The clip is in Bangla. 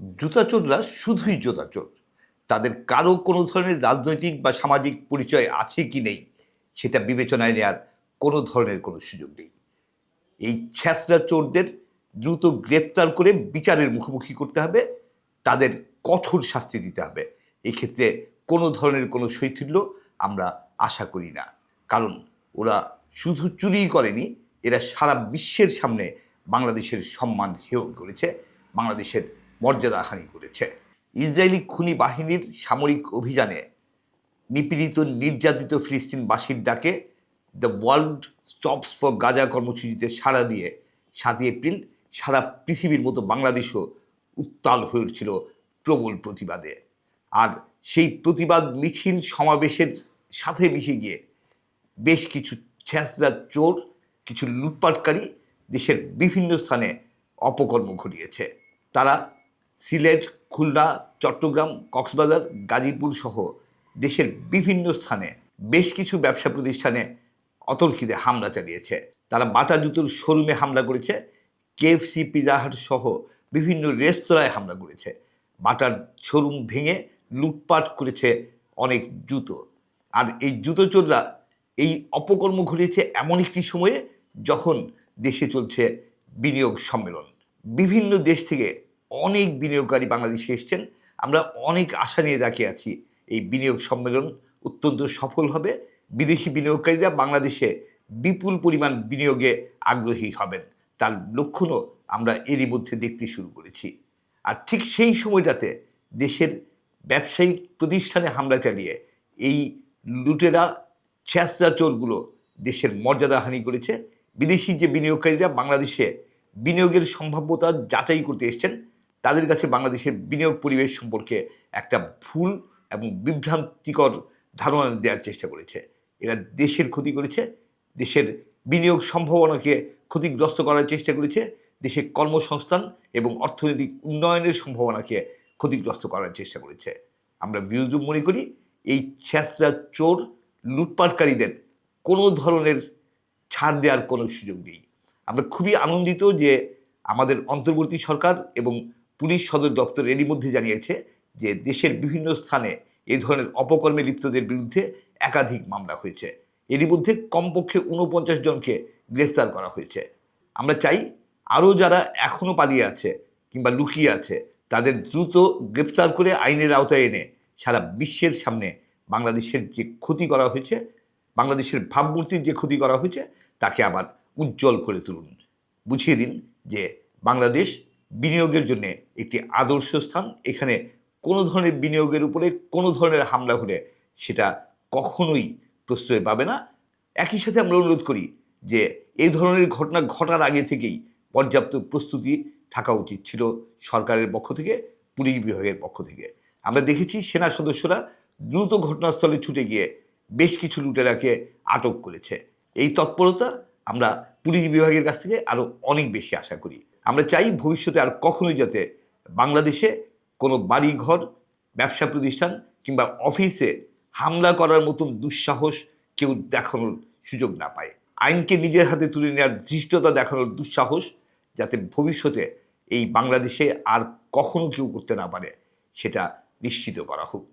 জুতাচোররা শুধুই জুতাচোর তাদের কারও কোনো ধরনের রাজনৈতিক বা সামাজিক পরিচয় আছে কি নেই, সেটা বিবেচনায় নেওয়ার কোনো ধরনের কোনো সুযোগ নেই। এই ছ্যাঁচড়া চোরদের দ্রুত গ্রেপ্তার করে বিচারের মুখোমুখি করতে হবে, তাদের কঠোর শাস্তি দিতে হবে। এক্ষেত্রে কোনো ধরনের কোনো শৈথিল্য আমরা আশা করি না। কারণ ওরা শুধু চুরিই করেনি, এরা সারা বিশ্বের সামনে বাংলাদেশের সম্মান হেয় করেছে। বাংলাদেশের মর্যাদাহানি করেছে। ইসরায়েলি খুনি বাহিনীর সামরিক অভিযানে নিপীড়িত নির্যাতিত ফিলিস্তিনবাসীর ডাকে the world stops for Gaza কর্মসূচিতে সাড়া দিয়ে সাতই এপ্রিল সারা পৃথিবীর মতো বাংলাদেশও উত্তাল হয়ে উঠছিল প্রবল প্রতিবাদে। আর সেই প্রতিবাদ মিছিল সমাবেশের সাথে মিশে গিয়ে বেশ কিছু ছ্যাঁচড়া চোর, কিছু লুটপাটকারী দেশের বিভিন্ন স্থানে অপকর্ম ঘটিয়েছে। তারা সিলেট, খুলনা, চট্টগ্রাম, কক্সবাজার, গাজীপুর সহ দেশের বিভিন্ন স্থানে বেশ কিছু ব্যবসা প্রতিষ্ঠানে অতর্কিতে হামলা চালিয়েছে। তারা বাটা জুতোর শোরুমে হামলা করেছে, কেএফসি পিজাহাট সহ বিভিন্ন রেস্তোরাঁয় হামলা করেছে। বাটার শোরুম ভেঙে লুটপাট করেছে অনেক জুতো। আর এই জুতো চোররা এই অপকর্ম ঘটিয়েছে এমন একটি সময়ে যখন দেশে চলছে বিনিয়োগ সম্মেলন। বিভিন্ন দেশ থেকে অনেক বিনিয়োগকারী বাংলাদেশে এসছেন। আমরা অনেক আশা নিয়ে তাকিয়ে আছি। এই বিনিয়োগ সম্মেলন অত্যন্ত সফল হবে। বিদেশি বিনিয়োগকারীরা বাংলাদেশে বিপুল পরিমাণ বিনিয়োগে আগ্রহী হবেন। তার লক্ষণও আমরা এরই মধ্যে দেখতে শুরু করেছি। আর ঠিক সেই সময়টাতে দেশের ব্যবসায়িক প্রতিষ্ঠানে হামলা চালিয়ে এই লুটেরা ছ্যাঁচড়া চোরগুলো দেশের মর্যাদাহানি করেছে। বিদেশি যে বিনিয়োগকারীরা বাংলাদেশে বিনিয়োগের সম্ভাব্যতা যাচাই করতে এসছেন তাদের কাছে বাংলাদেশের বিনিয়োগ পরিবেশ সম্পর্কে একটা ভুল এবং বিভ্রান্তিকর ধারণা দেওয়ার চেষ্টা করেছে। এরা দেশের ক্ষতি করেছে, দেশের বিনিয়োগ সম্ভাবনাকে ক্ষতিগ্রস্ত করার চেষ্টা করেছে, দেশের কর্মসংস্থান এবং অর্থনৈতিক উন্নয়নের সম্ভাবনাকে ক্ষতিগ্রস্ত করার চেষ্টা করেছে। আমরা ভিউজুম মনে করি, এই ছ্যাঁচড়া চোর লুটপাটকারীদের কোনো ধরনের ছাড় দেওয়ার কোনো সুযোগ নেই। আমরা খুবই আনন্দিত যে আমাদের অন্তর্বর্তী সরকার এবং পুলিশ সদর দপ্তর এরই মধ্যে জানিয়েছে যে দেশের বিভিন্ন স্থানে এ ধরনের অপকর্মে লিপ্তদের বিরুদ্ধে একাধিক মামলা হয়েছে। এরই মধ্যে কমপক্ষে ঊনপঞ্চাশ জনকে গ্রেফতার করা হয়েছে। আমরা চাই আরও যারা এখনও পালিয়ে আছে কিংবা লুকিয়ে আছে, তাদের দ্রুত গ্রেফতার করে আইনের আওতায় এনে সারা বিশ্বের সামনে বাংলাদেশের যে ক্ষতি করা হয়েছে, বাংলাদেশের ভাবমূর্তির যে ক্ষতি করা হয়েছে, তাকে আবার উজ্জ্বল করে তুলুন। বুঝিয়ে দিন যে বাংলাদেশ বিনিয়োগের জন্য একটি আদর্শ স্থান। এখানে কোনো ধরনের বিনিয়োগের উপরে কোনো ধরনের হামলা হলে সেটা কখনোই প্রশ্রয় পাবে না। একই সাথে আমরা অনুরোধ করি যে এই ধরনের ঘটনা ঘটার আগে থেকেই পর্যাপ্ত প্রস্তুতি থাকা উচিত ছিল সরকারের পক্ষ থেকে, পুলিশ বিভাগের পক্ষ থেকে। আমরা দেখেছি সেনা সদস্যরা দ্রুত ঘটনাস্থলে ছুটে গিয়ে বেশ কিছু লুটেরাকে আটক করেছে। এই তৎপরতা আমরা পুলিশ বিভাগের কাছ থেকে আরও অনেক বেশি আশা করি। আমরা চাই ভবিষ্যতে আর কখনোই যাতে বাংলাদেশে কোনো বাড়িঘর, ব্যবসা প্রতিষ্ঠান কিংবা অফিসে হামলা করার মতন দুঃসাহস কেউ দেখানোর সুযোগ না পায়। আইনকে নিজের হাতে তুলে নেওয়ার ধৃষ্টতা দেখানোর দুঃসাহস যাতে ভবিষ্যতে এই বাংলাদেশে আর কখনো কেউ করতে না পারে, সেটা নিশ্চিত করা হোক।